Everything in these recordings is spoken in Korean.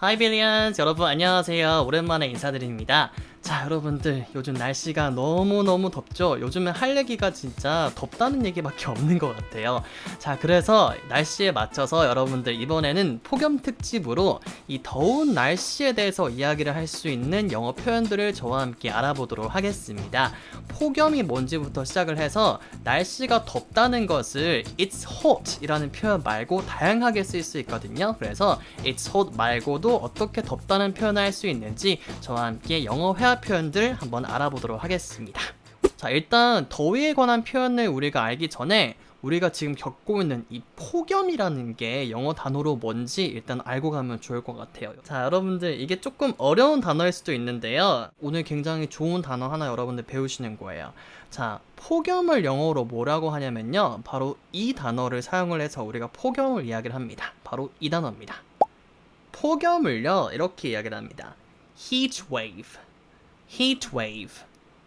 하이 빌리언스 여러분 안녕하세요. 오랜만에 인사드립니다. 자 여러분들 요즘 날씨가 너무너무 덥죠? 요즘에 할 얘기가 진짜 덥다는 얘기밖에 없는 것 같아요. 자 그래서 날씨에 맞춰서 여러분들 이번에는 폭염 특집으로 이 더운 날씨에 대해서 이야기를 할 수 있는 영어 표현들을 저와 함께 알아보도록 하겠습니다. 폭염이 뭔지부터 시작을 해서 날씨가 덥다는 것을 it's hot 이라는 표현 말고 다양하게 쓸 수 있거든요. 그래서 it's hot 말고도 어떻게 덥다는 표현을 할 수 있는지 저와 함께 영어 회화 표현들 한번 알아보도록 하겠습니다. 자, 일단 더위에 관한 표현을 우리가 알기 전에 우리가 지금 겪고 있는 이 폭염이라는 게 영어 단어로 뭔지 일단 알고 가면 좋을 것 같아요. 자, 여러분들 이게 조금 어려운 단어일 수도 있는데요. 오늘 굉장히 좋은 단어 하나 여러분들 배우시는 거예요. 자, 폭염을 영어로 뭐라고 하냐면요. 바로 이 단어를 사용을 해서 우리가 폭염을 이야기를 합니다. 바로 이 단어입니다. 폭염을요, 이렇게 이야기를 합니다. heat wave. heat wave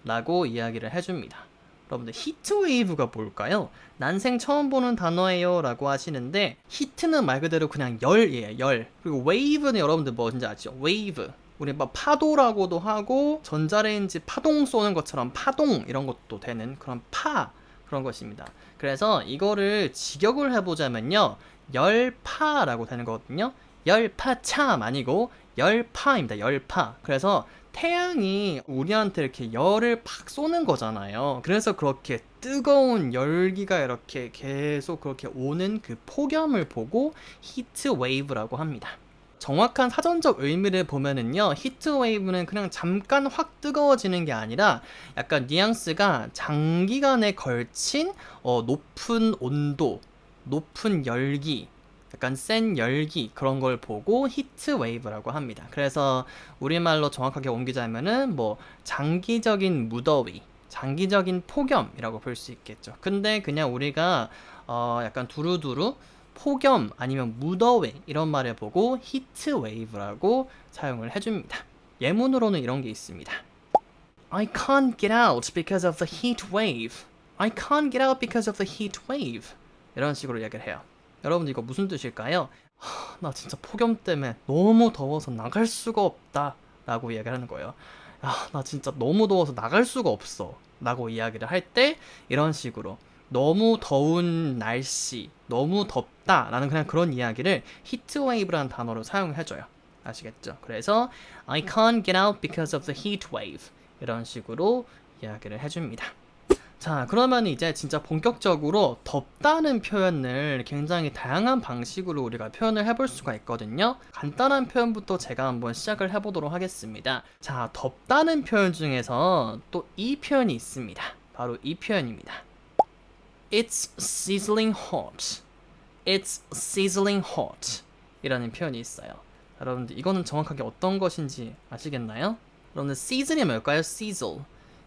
라고 이야기를 해줍니다. 여러분들 히트 웨이브가 뭘까요? 난생 처음 보는 단어예요 라고 하시는데 히트는 말 그대로 그냥 열이에요 열 그리고 웨이브는 여러분들 뭔지 아죠? 웨이브 우리 뭐 파도라고도 하고 전자레인지 파동 쏘는 것처럼 파동 이런 것도 되는 그런 파 그런 것입니다. 그래서 이거를 직역을 해보자면요 열파라고 되는 거거든요. 열파참 아니고 열파입니다. 열파. 그래서 태양이 우리한테 이렇게 열을 팍 쏘는 거잖아요. 그래서 그렇게 뜨거운 열기가 이렇게 계속 그렇게 오는 그 폭염을 보고 히트 웨이브라고 합니다. 정확한 사전적 의미를 보면은요, 히트 웨이브는 그냥 잠깐 확 뜨거워지는 게 아니라 약간 뉘앙스가 장기간에 걸친 어, 높은 온도, 높은 열기, 약간 센 열기 그런 걸 보고 히트 웨이브라고 합니다. 그래서 우리말로 정확하게 옮기자면은 뭐 장기적인 무더위, 장기적인 폭염이라고 볼 수 있겠죠. 근데 그냥 우리가 어 약간 두루두루 폭염 아니면 무더위 이런 말을 보고 히트 웨이브라고 사용을 해줍니다. 예문으로는 이런 게 있습니다. I can't get out because of the heat wave. I can't get out because of the heat wave. 이런 식으로 이야기를 해요. 여러분 이거 무슨 뜻일까요? 하, 나 진짜 폭염 때문에 너무 더워서 나갈 수가 없다 라고 이야기를 하는 거예요 야, 나 진짜 너무 더워서 나갈 수가 없어 라고 이야기를 할 때 이런 식으로 너무 더운 날씨, 너무 덥다 라는 그냥 그런 이야기를 히트웨이브라는 단어로 사용해줘요 아시겠죠? 그래서 I can't get out because of the heat wave 이런 식으로 이야기를 해줍니다 자, 그러면 이제 진짜 본격적으로 덥다는 표현을 굉장히 다양한 방식으로 우리가 표현을 해볼 수가 있거든요. 간단한 표현부터 제가 한번 시작을 해보도록 하겠습니다. 자, 덥다는 표현 중에서 또 이 표현이 있습니다. 바로 이 표현입니다. It's sizzling hot. It's sizzling hot. 이라는 표현이 있어요. 여러분들 이거는 정확하게 어떤 것인지 아시겠나요? 여러분들 sizzle이 뭘까요? sizzle.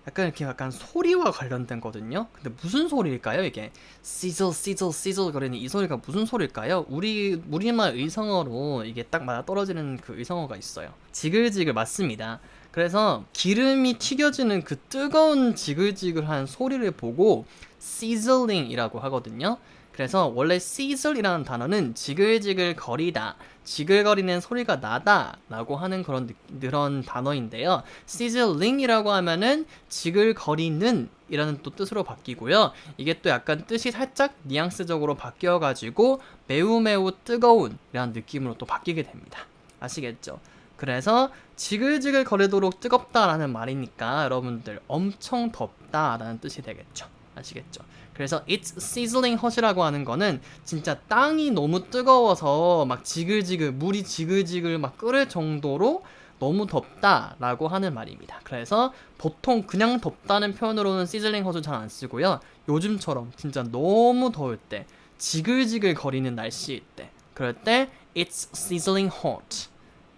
약간 이렇게 약간 소리와 관련된 거든요. 근데 무슨 소리일까요? 이게 시즐 시즐 시즐 거리는 이 소리가 무슨 소리일까요? 우리 우리말 의성어로 이게 딱 맞아 떨어지는 그 의성어가 있어요. 지글지글 맞습니다. 그래서 기름이 튀겨지는 그 뜨거운 지글지글한 소리를 보고 sizzling이라고 하거든요. 그래서 원래 sizzle이라는 단어는 지글지글 거리다, 지글거리는 소리가 나다 라고 하는 그런, 그런 단어인데요. sizzling이라고 하면은 지글거리는 이라는 또 뜻으로 바뀌고요. 이게 또 약간 뜻이 살짝 뉘앙스적으로 바뀌어 가지고 매우 매우 뜨거운 이라는 느낌으로 또 바뀌게 됩니다. 아시겠죠? 그래서 지글지글 거리도록 뜨겁다라는 말이니까 여러분들 엄청 덥다라는 뜻이 되겠죠. 아시겠죠? 그래서 it's sizzling hot이라고 하는 거는 진짜 땅이 너무 뜨거워서 막 지글지글 물이 지글지글 막 끓을 정도로 너무 덥다라고 하는 말입니다. 그래서 보통 그냥 덥다는 표현으로는 sizzling hot을 잘 안 쓰고요. 요즘처럼 진짜 너무 더울 때 지글지글 거리는 날씨일 때 그럴 때 it's sizzling hot.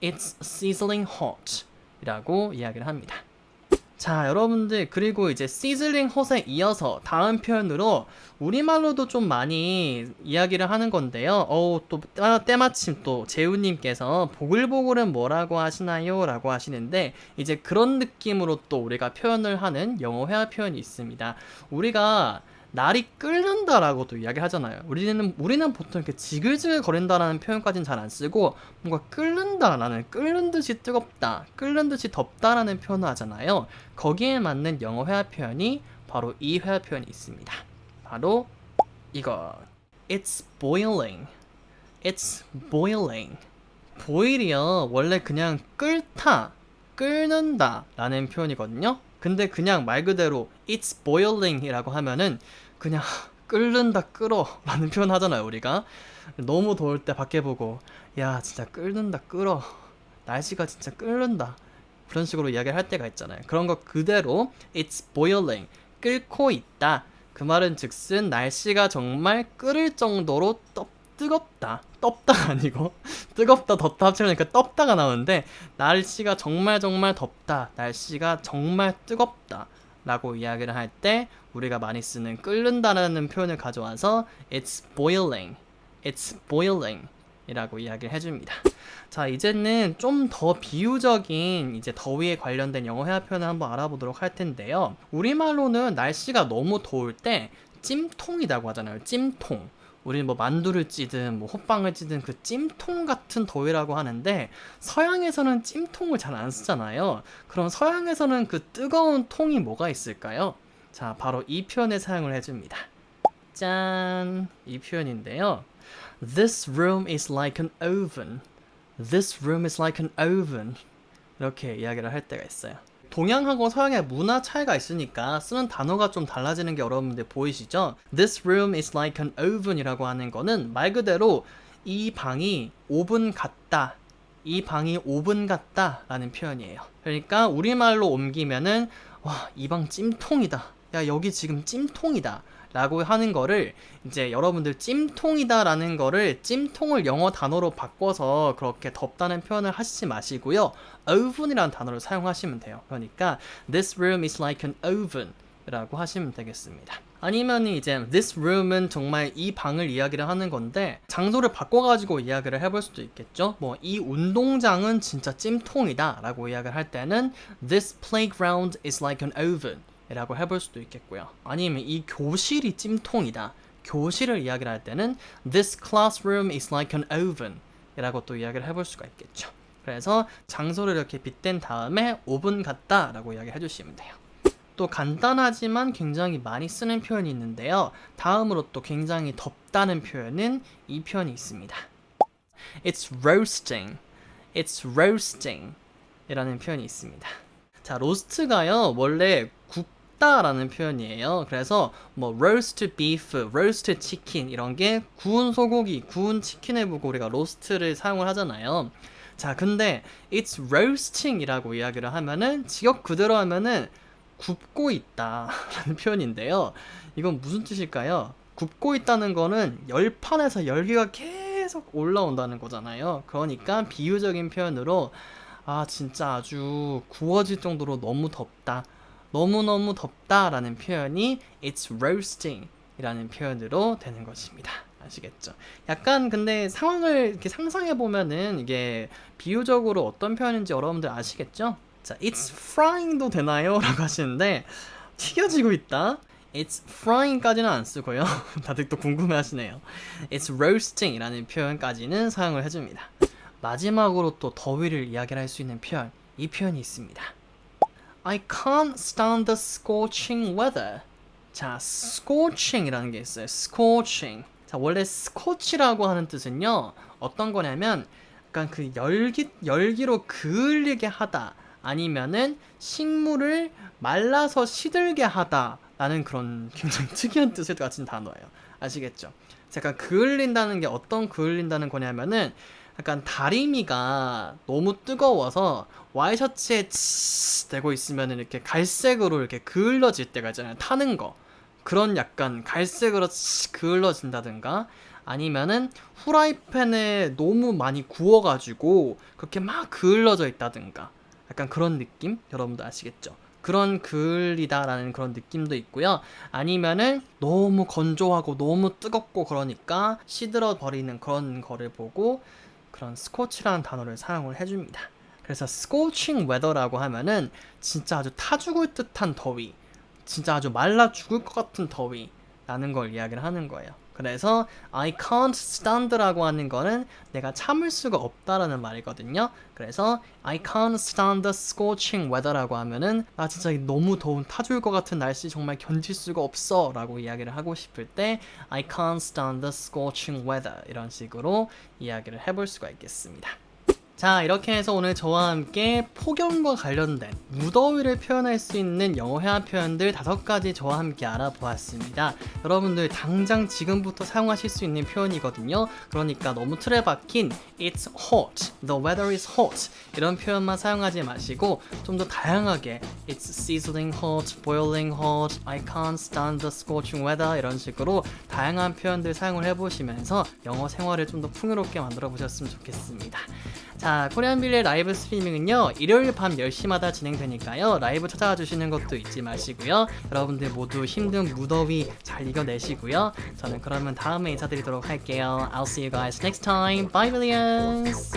It's sizzling hot. 이라고 이야기를 합니다. 자, 여러분들 그리고 이제 시즐링 헛에 이어서 다음 표현으로 우리말로도 좀 많이 이야기를 하는 건데요. 어우 또 때마침 또 재우님께서 보글보글은 뭐라고 하시나요? 라고 하시는데 이제 그런 느낌으로 또 우리가 표현을 하는 영어 회화 표현이 있습니다. 우리가 날이 끓는다라고도 이야기하잖아요. 우리는 우리는 보통 이렇게 지글지글 거린다라는 표현까지는 잘 안 쓰고 뭔가 끓는다라는 끓는 듯이 뜨겁다, 끓는 듯이 덥다라는 표현을 하잖아요. 거기에 맞는 영어 회화 표현이 바로 이 회화 표현이 있습니다. 바로 이거. It's boiling. It's boiling. 보일이요. 원래 그냥 끓다, 끓는다 라는 표현이거든요. 근데 그냥 말 그대로 it's boiling 이라고 하면은 그냥 끓는다 끓어. 라는 표현 하잖아요 우리가. 너무 더울 때 밖에 보고 야 진짜 끓는다 끓어. 날씨가 진짜 끓는다. 그런 식으로 이야기를 할 때가 있잖아요. 그런 거 그대로 it's boiling. 끓고 있다. 그 말은 즉슨 날씨가 정말 끓을 정도로 떡 뜨겁다 떴다 아니고 뜨겁다 덥다. 합치려니까 떴다가 나오는데 날씨가 정말 정말 덥다. 날씨가 정말 뜨겁다 라고 이야기를 할 때 우리가 많이 쓰는 끓는다라는 표현을 가져와서 it's boiling it's boiling 이라고 이야기를 해줍니다. 자 이제는 좀 더 비유적인 이제 더위에 관련된 영어 회화 표현을 한번 알아보도록 할 텐데요. 우리말로는 날씨가 너무 더울 때 찜통이라고 하잖아요 찜통 우리는 뭐 만두를 찌든 뭐 호빵을 찌든 그 찜통 같은 더위라고 하는데 서양에서는 찜통을 잘 안 쓰잖아요. 그럼 서양에서는 그 뜨거운 통이 뭐가 있을까요? 자, 바로 이 표현을 사용을 해줍니다. 짠! 이 표현인데요. This room is like an oven. This room is like an oven. 이렇게 이야기를 할 때가 있어요. 동양하고 서양의 문화 차이가 있으니까 쓰는 단어가 좀 달라지는 게 여러분들 보이시죠? This room is like an oven이라고 하는 거는 말 그대로 이 방이 오븐 같다. 이 방이 오븐 같다 라는 표현이에요. 그러니까 우리말로 옮기면은 와, 이 방 찜통이다. 야, 여기 지금 찜통이다. 라고 하는 거를 이제 여러분들 찜통이다 라는 거를 찜통을 영어 단어로 바꿔서 그렇게 덥다는 표현을 하시지 마시고요. oven이라는 단어를 사용하시면 돼요. 그러니까 this room is like an oven 라고 하시면 되겠습니다. 아니면 이제 this room은 정말 이 방을 이야기를 하는 건데 장소를 바꿔가지고 이야기를 해볼 수도 있겠죠. 뭐 이 운동장은 진짜 찜통이다 라고 이야기를 할 때는 this playground is like an oven 라고 해볼 수도 있겠고요. 아니면 이 교실이 찜통이다. 교실을 이야기를 할 때는 this classroom is like an oven 이라고 또 이야기를 해볼 수가 있겠죠. 그래서 장소를 이렇게 빗댄 다음에 오븐 같다 라고 이야기를 해주시면 돼요. 또 간단하지만 굉장히 많이 쓰는 표현이 있는데요. 다음으로 또 굉장히 덥다는 표현은 이 표현이 있습니다. It's roasting. It's roasting. 이라는 표현이 있습니다. 자, 로스트가요, 원래 굽다라는 표현이에요. 그래서 뭐 roast beef, roast chicken 이런 게 구운 소고기, 구운 치킨을 보고 우리가 로스트를 사용을 하잖아요. 자, 근데 it's roasting이라고 이야기를 하면은 직역 그대로 하면은 굽고 있다라는 표현인데요. 이건 무슨 뜻일까요? 굽고 있다는 거는 열판에서 열기가 계속 올라온다는 거잖아요. 그러니까 비유적인 표현으로 아 진짜 아주 구워질 정도로 너무 덥다. 너무너무 덥다라는 표현이 it's roasting 이라는 표현으로 되는 것입니다. 아시겠죠? 약간 근데 상황을 이렇게 상상해 보면은 이게 비유적으로 어떤 표현인지 여러분들 아시겠죠? 자, it's frying도 되나요? 라고 하시는데 튀겨지고 있다. It's frying까지는 안 쓰고요. 다들 또 궁금해 하시네요. It's roasting 이라는 표현까지는 사용을 해줍니다. 마지막으로 또 더위를 이야기를 할수 있는 표현, 이 표현이 있습니다. I can't stand the scorching weather. 자, scorching이라는 게 있어요. scorching. 자, 원래 scorch라고 하는 뜻은요. 어떤 거냐면 약간 그 열기 열기로 그을리게 하다 아니면은 식물을 말라서 시들게 하다라는 그런 굉장히 특이한 뜻을 가진 단어예요. 아시겠죠? 약간 그을린다는 게 어떤 그을린다는 거냐면은 약간 다리미가 너무 뜨거워서 와이셔츠에 치 되고 있으면 이렇게 갈색으로 이렇게 그을러질 때가 있잖아요. 타는 거. 그런 약간 갈색으로 치 그을러진다든가 아니면은 후라이팬에 너무 많이 구워가지고 그렇게 막 그을러져 있다든가 약간 그런 느낌? 여러분도 아시겠죠? 그런 그을리다라는 그런 느낌도 있고요. 아니면은 너무 건조하고 너무 뜨겁고 그러니까 시들어 버리는 그런 거를 보고 그런 스코치라는 단어를 사용을 해줍니다. 그래서 scorching weather라고 하면은 진짜 아주 타 죽을 듯한 더위, 진짜 아주 말라 죽을 것 같은 더위, 라는 걸 이야기를 하는 거예요. 그래서 I can't stand라고 하는 거는 내가 참을 수가 없다라는 말이거든요. 그래서 I can't stand the scorching weather라고 하면은 나 진짜 이 너무 더운 타줄 것 같은 날씨 정말 견딜 수가 없어라고 이야기를 하고 싶을 때 I can't stand the scorching weather 이런 식으로 이야기를 해볼 수가 있겠습니다. 자, 이렇게 해서 오늘 저와 함께 폭염과 관련된 무더위를 표현할 수 있는 영어 회화 표현들 다섯 가지 저와 함께 알아보았습니다. 여러분들 당장 지금부터 사용하실 수 있는 표현이거든요. 그러니까 너무 틀에 박힌 It's hot, the weather is hot 이런 표현만 사용하지 마시고 좀 더 다양하게 It's sizzling hot, boiling hot, I can't stand the scorching weather 이런 식으로 다양한 표현들 사용을 해보시면서 영어 생활을 좀 더 풍요롭게 만들어 보셨으면 좋겠습니다. 자, 코리안 빌의 라이브 스트리밍은요, 일요일 밤 10시마다 진행되니까요, 라이브 찾아와 주시는 것도 잊지 마시고요. 여러분들 모두 힘든 무더위 잘 이겨내시고요. 저는 그러면 다음에 인사드리도록 할게요. I'll see you guys next time. Bye, millions!